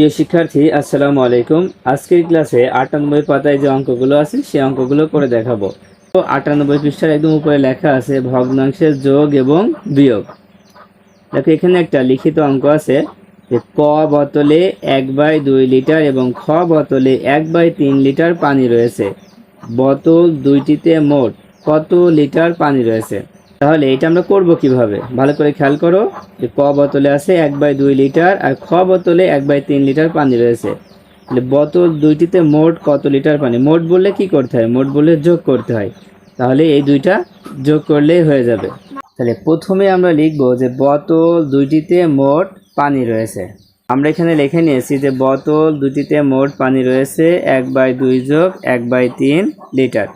প্রিয় শিক্ষার্থী, আসসালামু আলাইকুম। আজকের ক্লাসে আটানব্বই পাতায় যে অঙ্কগুলো আছে, সেই অঙ্কগুলো করে দেখাবো। তো আটানব্বই পৃষ্ঠার একদম উপরে লেখা আছে, ভগ্নাংশের যোগ এবং বিয়োগ। দেখো, এখানে একটা লিখিত অঙ্ক আছে যে ক বোতলে এক বাই দুই লিটার এবং খ বোতলে এক বাই তিন লিটার পানি রয়েছে। বোতল দুইটিতে মোট কত লিটার পানি রয়েছে? তাহলে এটা আমরা করব কীভাবে? ভালো করে খেয়াল করো যে ক বোতলে আছে এক বাই দুই লিটার আর খ বোতলে এক বাই তিন লিটার পানি রয়েছে। তাহলে বোতল দুইটিতে মোট কত লিটার পানি? মোট বললে কি করতে হয়? মোট বললে যোগ করতে হয়। তাহলে এই দুইটা যোগ করলেই হয়ে যাবে। তাহলে প্রথমে আমরা লিখব যে বোতল দুইটিতে মোট পানি রয়েছে। আমরা এখানে লিখে নিয়েছি যে বোতল দুটিতে মোট পানি রয়েছে এক বাই দুই যোগ এক বাই তিন লিটার।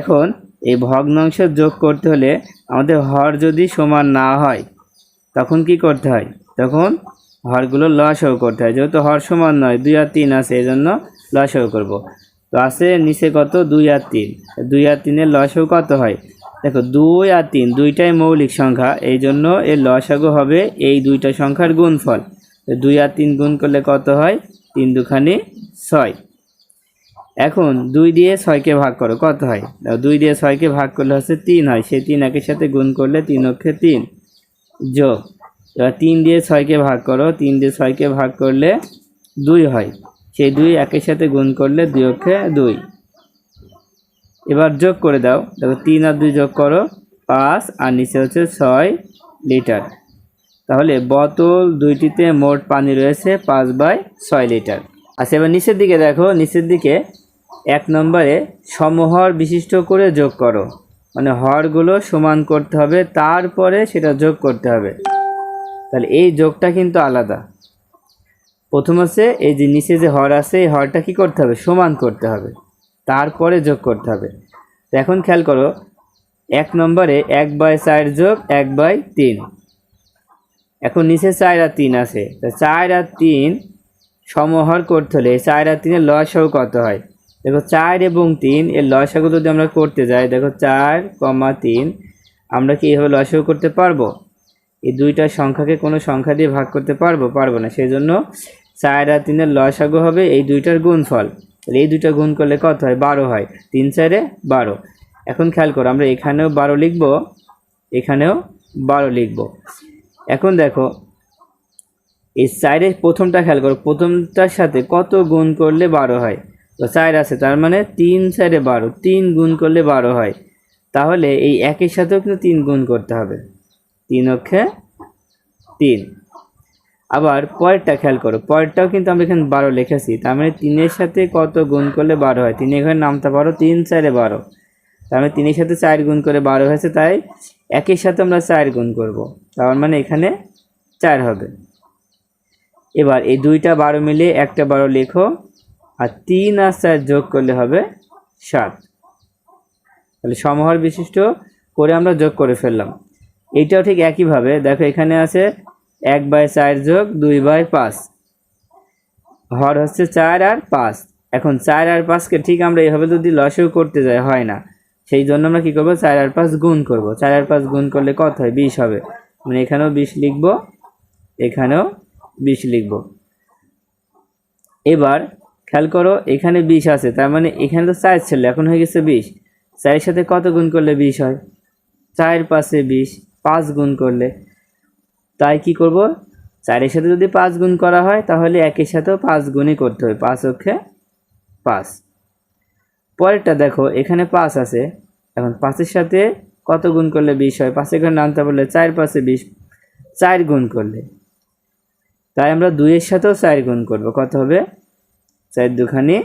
এখন এই ভগ্নাংশ যোগ করতে হলে আমাদের হর যদি সমান না হয়, তখন কি করতে হয়? তখন হরগুলো লসও করতে হয়। যেহেতু হর সমান নয়, দুই আর তিন আছে এই জন্য লসও করব। তো আছে নিচে কত? দুই আর তিন। দুই আর তিনের লসও কত হয়? দেখো, দুই আর তিন, দুইটাই মৌলিক সংখ্যা, এই জন্য এর লসাগু হবে এই দুইটা সংখ্যার গুণফল। দুই আর তিন গুণ করলে কত হয়? তিন দুখানি ছয়। এখন দুই দিয়ে ছয়কে ভাগ করো, কত হয়? দুই দিয়ে ছয়কে ভাগ করলে হচ্ছে তিন হয় সেই তিন একের সাথে গুণ করলে তিন অক্ষে তিন। যোগ। তিন দিয়ে ছয়কে ভাগ করো, তিন দিয়ে ছয়কে ভাগ করলে দুই হয় সেই দুই একের সাথে গুণ করলে দুই অক্ষে দুই। এবার যোগ করে দাও, দেখো তিন আর দুই যোগ করো, পাঁচ, আর নিচে হচ্ছে ছয় লিটার। তাহলে বোতল দুইটিতে মোট পানি রয়েছে পাঁচ বাই ছয় লিটার। আচ্ছা এবার নিচের দিকে দেখো, নিচের দিকে এক নম্বরে সমহর বিশিষ্ট করে যোগ করো। মানে হরগুলো সমান করতে হবে, তারপরে সেটা যোগ করতে হবে। তাহলে এই যোগটা কিন্তু আলাদা। প্রথম হচ্ছে এই যে নিচে যে হর আছে, এই হরটা কি করতে হবে? সমান করতে হবে। তারপরে যোগ করতে হবে। তো এখন খেয়াল করো, এক নম্বরে এক বাই চার যোগ এক বাই তিন। এখন নিচে চার আর তিন আছে। তা চার আর তিন সমহর করতে হলে চার আর তিনের লসাগু কত হয়? দেখো চার এবং তিন, এর লসাগু যদি আমরা করতে যাই, দেখো চার কমা তিন, আমরা কি এভাবে লসাগু করতে পারব? এই দুইটা সংখ্যাকে কোনো সংখ্যা দিয়ে ভাগ করতে পারব? পারব না। সেই জন্য চার আর তিনের লসাগু হবে এই দুইটার গুণফল। তাহলে এই দুইটা গুণ করলে কত হয়? বারো হয়। তিন চারে বারো। এখন খেয়াল করো, আমরা এখানেও বারো লিখব, এখানেও বারো লিখব। এখন দেখো, এই চারের প্রথমটা খেয়াল করো, প্রথমটার সাথে কত গুণ করলে বারো হয়? চার আছে, তার মানে তিন চারে বারো, তিন গুণ করলে বারো হয়। তাহলে এই একের সাথেও কিন্তু তিন গুণ করতে হবে। তিন অক্ষে তিন। আবার পরেরটা খেয়াল করো, পরেরটাও কিন্তু আমরা এখানে বারো লিখেছি, তার মানে তিনের সাথে কত গুণ করলে বারো হয়? তিন এখানে নামতে পারো তিন চারে বারো। তার মানে তিনের সাথে চার গুণ করে বারো হয়েছে, তাই একের সাথে আমরা চার গুণ করব। তার মানে এখানে চার হবে। এবার এই দুইটা বারো মিলে একটা বারো লেখো আর তিন আর চার যোগ করলে হবে সাত। তাহলে সমহর বিশিষ্ট করে আমরা যোগ করে ফেললাম। এইটাও ঠিক একইভাবে, দেখো এখানে আছে এক বাই চার যোগ দুই বাই পাঁচ। হর হচ্ছে চার আর পাঁচ। এখন চার আর পাঁচকে ঠিক আমরা এইভাবে যদি লসেও করতে যাই, হয় না। সেই জন্য আমরা কী করব? চার আর পাঁচ গুণ করব। চার আর পাঁচ গুণ করলে কত হয়? বিশ হবে। মানে এখানেও বিশ লিখব, এখানেও বিশ লিখব। এবার খেয়াল করো, এখানে বিশ আছে, তার মানে এখানে তো চার ছিল, এখন হয়ে গেছে বিশ। চারের সাথে কত গুণ করলে বিশ হয়? চার পাশে বিশ, পাঁচ গুণ করলে। তাই কি করব? চারের সাথে যদি পাঁচ গুণ করা হয়, তাহলে একের সাথেও পাঁচ গুণই করতে হবে, পাঁচ অক্ষে পাঁচ। পরেরটা দেখো, এখানে পাঁচ আছে। এখন পাঁচের সাথে কত গুণ করলে বিশ হয়? পাঁচের ঘরে নামতে বললে চার পাঁচে বিশ, চার গুণ করলে। তাই আমরা দুইয়ের সাথেও চার গুণ করব, কত হবে? চার দুখানি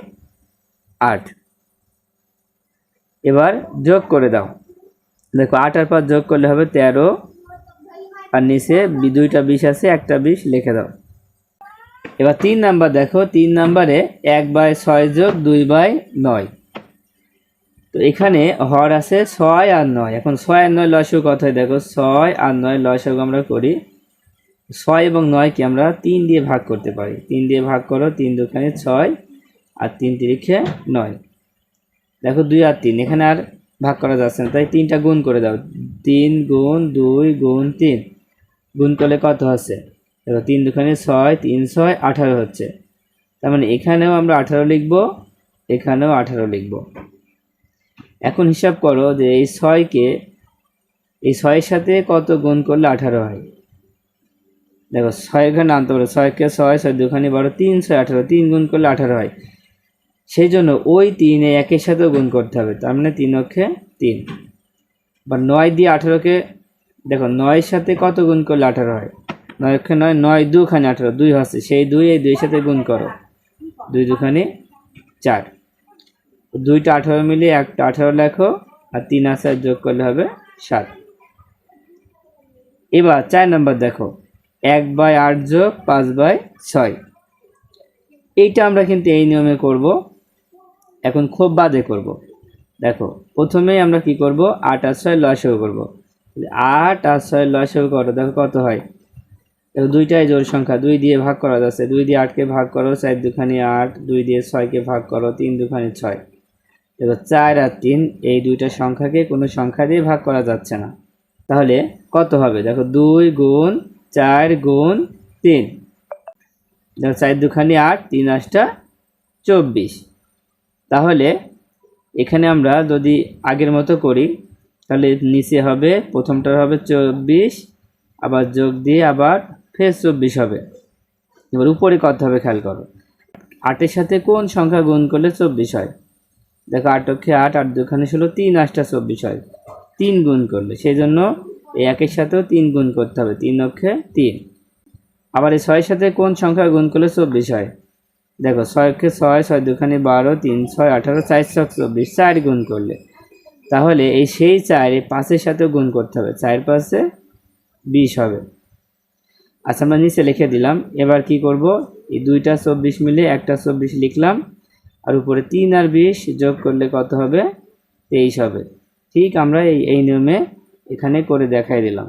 আট। এবার যোগ করে দাও। দেখো, আট আর পাঁচ যোগ করলে হবে তেরো। আর নিচে দুইটা বিশ আছে, একটা বিশ লিখে দাও। এবার তিন নাম্বার দেখো, তিন নাম্বারে এক বাই ছয় যোগ দুই বাই নয়। তো এখানে হর আছে ছয় আর নয়। এখন ছয় আর নয় লসু কত হয় দেখো, ছয় আর নয় লসক আমরা করি ছয় এবং নয়কে আমরা তিন দিয়ে ভাগ করতে পারি। তিন দিয়ে ভাগ করো, তিন দুখানে ছয় আর তিন তিরিখে নয়। দেখো দুই আর তিন, এখানে আর ভাগ করা যাচ্ছে না, তাই তিনটা গুণ করে দাও। তিন গুণ দুই গুণ তিন, গুণ করলে কত হচ্ছে? দেখো তিন দুখানে ছয়, তিন ছয়, আঠারো হচ্ছে। তার মানে এখানেও আমরা আঠারো লিখব, এখানেও আঠারো লিখব। এখন হিসাব করো যে এই ছয়কে, এই ছয়ের সাথে কত গুণ করলে আঠারো হয়? দেখো ছয় এখানে আনতে পারো, ছয়কে ছয় ছয় দুখানি বারো, তিন, ছয় আঠারো, তিন গুণ করলে আঠারো হয়। সেই জন্য ওই তিন একের সাথেও গুণ করতে হবে, তার মানে তিন অক্ষে তিন। বা নয় দিয়ে আঠারোকে, দেখো নয়ের সাথে কত গুণ করলে আঠারো হয়? নয় অক্ষে নয় নয় দুখানি আঠারো, দুই হচ্ছে, সেই দুই, এই দুইয়ের সাথে গুণ করো। দুই দুখানি চার। দুইটা আঠারো মিলিয়ে একটা আঠারো লেখো, আর তিন আছে যোগ করলে হবে সাত। এবার চার নম্বর দেখো। এক বাই আট যোগ পাঁচ বাই ছয়। এইটা আমরা কিন্তু এই নিয়মে করব। এখন খুব বাদে করব। দেখো, প্রথমেই আমরা কি করব? আট আর ছয় লসেও করব। আট আর ছয় লসেও করো, দেখো কত হয়। দেখো, দুইটাই জোর সংখ্যা, দুই দিয়ে ভাগ করা যাচ্ছে। দুই দিয়ে আটকে ভাগ করো, চার দুখানি আট, দুই দিয়ে ছয়কে ভাগ করো, তিন দুখানি ছয়। দেখো, চার আর তিন, এই দুইটা সংখ্যাকে কোনো সংখ্যা দিয়ে ভাগ করা যাচ্ছে না। তাহলে কত হবে? দেখো, দুই গুণ চার গুণ তিন। চার দুখানি আট, তিন আটটা চব্বিশ। তাহলে এখানে আমরা যদি আগের মতো করি, তাহলে নিচে হবে, প্রথমটার হবে চব্বিশ, আবার যোগ দিয়ে আবার ফের চব্বিশ হবে। এবার উপরে কত হবে খেয়াল করো। আটের সাথে কোন সংখ্যা গুণ করলে চব্বিশ হয়? দেখো, আট অক্ষে আট আট দুখানে ষোলো, তিন আটটা চব্বিশ হয়। তিন গুণ করলে, সেই জন্য এই একের সাথেও তিন গুণ করতে হবে, তিন অক্ষে তিন। আবার এই ছয়ের সাথে কোন সংখ্যা গুণ করলে চব্বিশ হয়? দেখো, ছয় অক্ষে ছয় ছয় দুখানে বারো, তিন, ছয়, আঠারো, চার ছক চব্বিশ, চার গুণ করলে। তাহলে এই সেই চার এই পাঁচের সাথেও গুণ করতে হবে, চার পাঁচে বিশ হবে। আচ্ছা আমরা নিচে লিখে দিলাম, এবার কি করব? এই দুইটা চব্বিশ মিলে একটা চব্বিশ লিখলাম, আর উপরে তিন আর বিশ যোগ করলে কত হবে? তেইশ হবে। ঠিক আমরা এই এই নিয়মে এখানে করে দেখাই দিলাম।